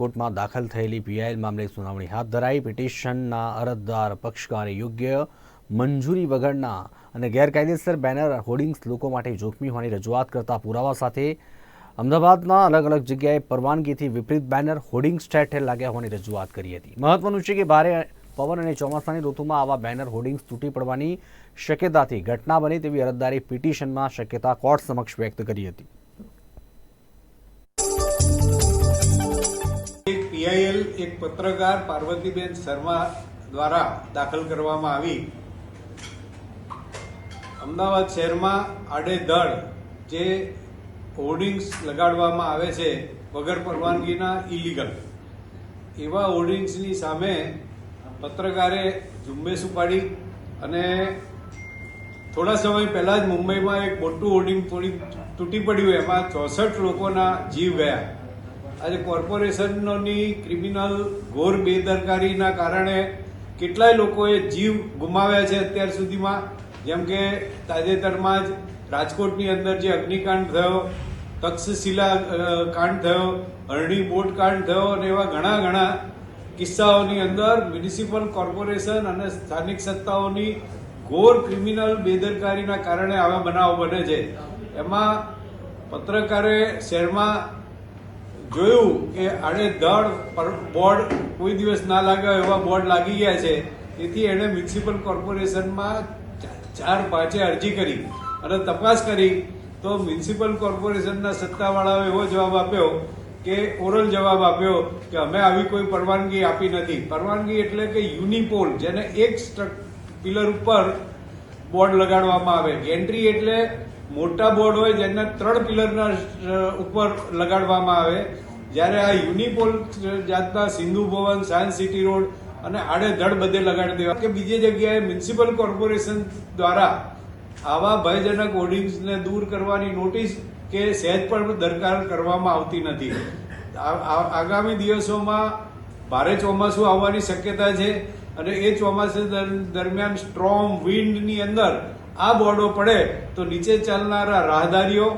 કોર્ટમાં દાખલ થયેલી પીઆઈએલ મામલે સુનાવણી હાથ ધરાઈ. પિટિશનના અરજદાર પક્ષકારે યોગ્ય મંજૂરી વગરના અને ગેરકાયદેસર બેનર હોર્ડિંગ્સ લોકો માટે જોખમી હોવાની રજૂઆત કરતા પુરાવા સાથે અમદાવાદના અલગ અલગ જગ્યાએ પરવાનગીથી વિપરીત બેનર હોર્ડિંગ્સ ઠેર લાગ્યા હોવાની રજૂઆત કરી હતી. મહત્વનું છે કે ભારે પવન અને ચોમાસાની ઋતુમાં આવા બેનર હોર્ડિંગ્સ તૂટી પડવાની શક્યતાથી ઘટના બની તેવી અરજદારી પિટિશનમાં શક્યતા કોર્ટ સમક્ષ વ્યક્ત કરી હતી. એક પીઆઈએલ એક પત્રકાર પાર્વતીબેન શર્મા દ્વારા દાખલ કરવામાં આવી. અમદાવાદ શહેરમાં આડેધડ જે હોર્ડિંગ્સ લગાડવામાં આવે છે વગર પરવાનગીના ઇલીગલ એવા હોર્ડિંગ્સની સામે પત્રકારે ઝુંબેશ ઉપાડી અને થોડા સમય પહેલાં જ મુંબઈમાં એક મોટું હોર્ડિંગ થોડી તૂટી પડ્યું. એમાં ચોસઠ લોકોના જીવ ગયા. આજે કોર્પોરેશનોની ક્રિમિનલ ઘોર બેદરકારીના કારણે કેટલાય લોકોએ જીવ ગુમાવ્યા છે અત્યાર સુધીમાં. જેમ કે તાજેતરમાં જ રાજકોટની અંદર જે અગ્નિકાંડ થયો, તક્ષશિલા કાંડ થયો, હરણી બોટ કાંડ થયો અને એવા ઘણા ઘણા કિસ્સાઓની અંદર મ્યુનિસિપલ કોર્પોરેશન અને સ્થાનિક સત્તાઓની ઘોર ક્રિમિનલ બેદરકારીના કારણે આવા બનાવો બને છે. એમાં પત્રકારે શહેરમાં જોયું કે આડેધડ બોર્ડ કોઈ દિવસ ના લાગ્યા એવા બોર્ડ લાગી ગયા છે. તેથી એણે મ્યુનિસિપલ કોર્પોરેશનમાં ચાર પાંચે અરજી કરી અને તપાસ કરી. તો મ્યુનિસિપલ કોર્પોરેશનના સત્તાવાળાઓએ એવો જવાબ આપ્યો કે, ઓરલ જવાબ આપ્યો કે, અમે આવી કોઈ પરવાનગી આપી નથી. પરવાનગી એટલે કે યુનિપોલ, જેને એક સ્ટ્રક, પિલર ઉપર બોર્ડ લગાડવામાં આવે. ગેન્ટ્રી એટલે મોટા બોર્ડ હોય જેને ત્રણ પિલરના ઉપર લગાડવામાં આવે. જ્યારે આ યુનિપોલ જાતના Sindhu Bhavan, science city road અને આડેધડ બધે લગાડી દેવા. કે બીજી જગ્યાએ મ્યુનિસિપલ કોર્પોરેશન દ્વારા આવા ભયજનક હોર્ડિંગ્સને દૂર કરવાની નોટિસ કે સહેજ પણ દરકાર કરવામાં આવતી નથી. આગામી દિવસોમાં ભારે ચોમાસું આવવાની શક્યતા છે અને એ ચોમાસા દરમિયાન સ્ટ્રોંગ વિન્ડની અંદર આ બોર્ડો પડે તો નીચે ચાલનારા રાહદારીઓ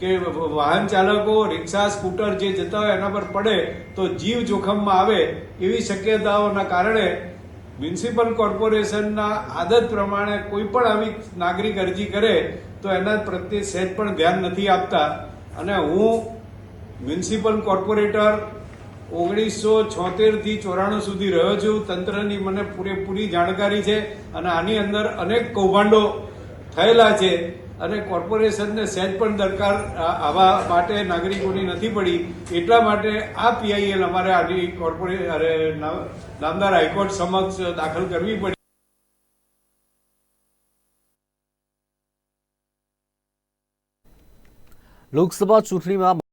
કે વાહન ચાલકો, રિક્ષા, સ્કૂટર જે જતા હોય એના પર પડે તો જીવ જોખમમાં આવે એવી શક્યતાઓના કારણે મ્યુનિસિપલ કોર્પોરેશનના આદત પ્રમાણે કોઈ પણ આવી નાગરિક અરજી કરે તો એના પ્રત્યે સહેજ પણ ધ્યાન નથી આપતા. અને હું મ્યુનિસિપલ કોર્પોરેટર ઓગણીસો છોતેરથી ચોરાણું સુધી રહ્યો છું. તંત્રની મને પૂરેપૂરી જાણકારી છે અને આની અંદર અનેક કૌભાંડો થયેલા છે અને કોર્પોરેશનને સહેજ પણ દરકાર આવા માટે નાગરિકોની નથી પડી. એટલા માટે આ પીઆઈએલ અમારે આની કોર્પોરે, અરે નામદાર હાઈકોર્ટ સમક્ષ દાખલ કરવી પડી. લોકસભા ચૂંટણીમાં